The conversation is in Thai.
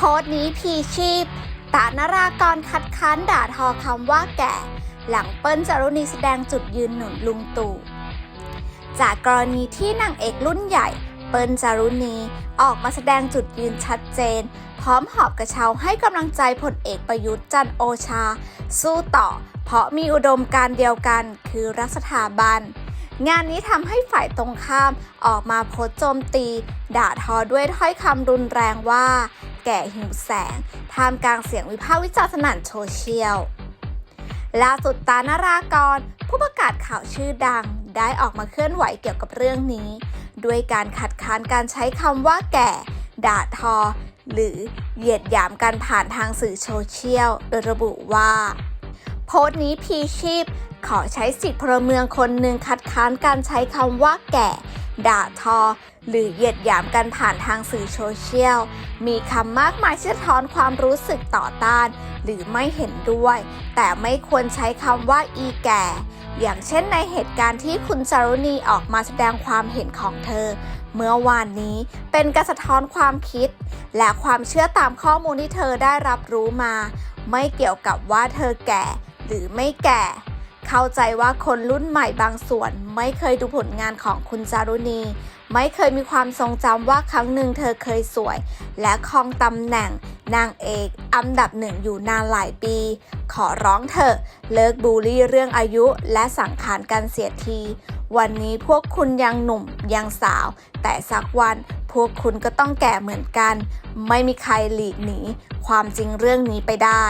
พสต์นี้พีชีพ ตานารากรคัดค้านด่าทอคำว่าแก่ หลังเปิ้ลจารุณีแสดงจุดยืนหนุนลุงตู่ จากกรณีที่นางเอกรุ่นใหญ่ เปิ้ลจารุณีออกมาแสดงจุดยืนชัดเจน พร้อมหอบกระเช้าให้กำลังใจพลเอกประยุทธ์จันโอชา สู้ต่อ เพราะมีอุดมการเดียวกันคือรักสถาบันงานนี้ทำให้ฝ่ายตรงข้ามออกมาโพสต์โจมตี ด่าทอด้วยถ้อยคำรุนแรงว่า แก่หิวแสงท่ามกลางเสียงวิพากษ์วิจารณ์สนั่นโซเชียลล่าสุดตานารากร ผู้ประกาศข่าวชื่อดัง ได้ออกมาเคลื่อนไหวเกี่ยวกับเรื่องนี้ ด้วยการคัดค้านการใช้คำว่าแก่ ด่าทอ หรือเหยียดหยามกันผ่านทางสื่อโซเชียลโดยระบุว่า โพสต์นี้พีชีพ ขอใช้สิทธิพลเมืองคนหนึ่งคัดค้านการใช้คำว่าแก่ ด่าทอ หรือเหยียดหยามกันผ่านทางสื่อโซเชียล มีคำมากมายที่สะท้อนความรู้สึกต่อต้าน หรือไม่เห็นด้วย แต่ไม่ควรใช้คำว่าอีแก่ อย่างเช่นในเหตุการณ์ที่คุณจารุณีออกมาแสดงความเห็นของเธอ เมื่อวานนี้เป็นการสะท้อนความคิด และความเชื่อตามข้อมูลที่เธอได้รับรู้มา ไม่เกี่ยวกับว่าเธอแก่ หรือไม่แก่ เข้าใจว่าคนรุ่นใหม่บางส่วน ไม่เคยดูผลงานของคุณจารุณี ไม่เคยมีความทรงจำว่าครั้งหนึ่งเธอเคยสวย และครองตำแหน่งนางเอกอันดับหนึ่งอยู่นานหลายปี ขอร้องเถอะ เลิกบูลลี่เรื่องอายุและสังขารกันเสียที วันนี้พวกคุณยังหนุ่มยังสาว แต่สักวันพวกคุณก็ต้องแก่เหมือนกัน ไม่มีใครหลีกหนีความจริงเรื่องนี้ไปได้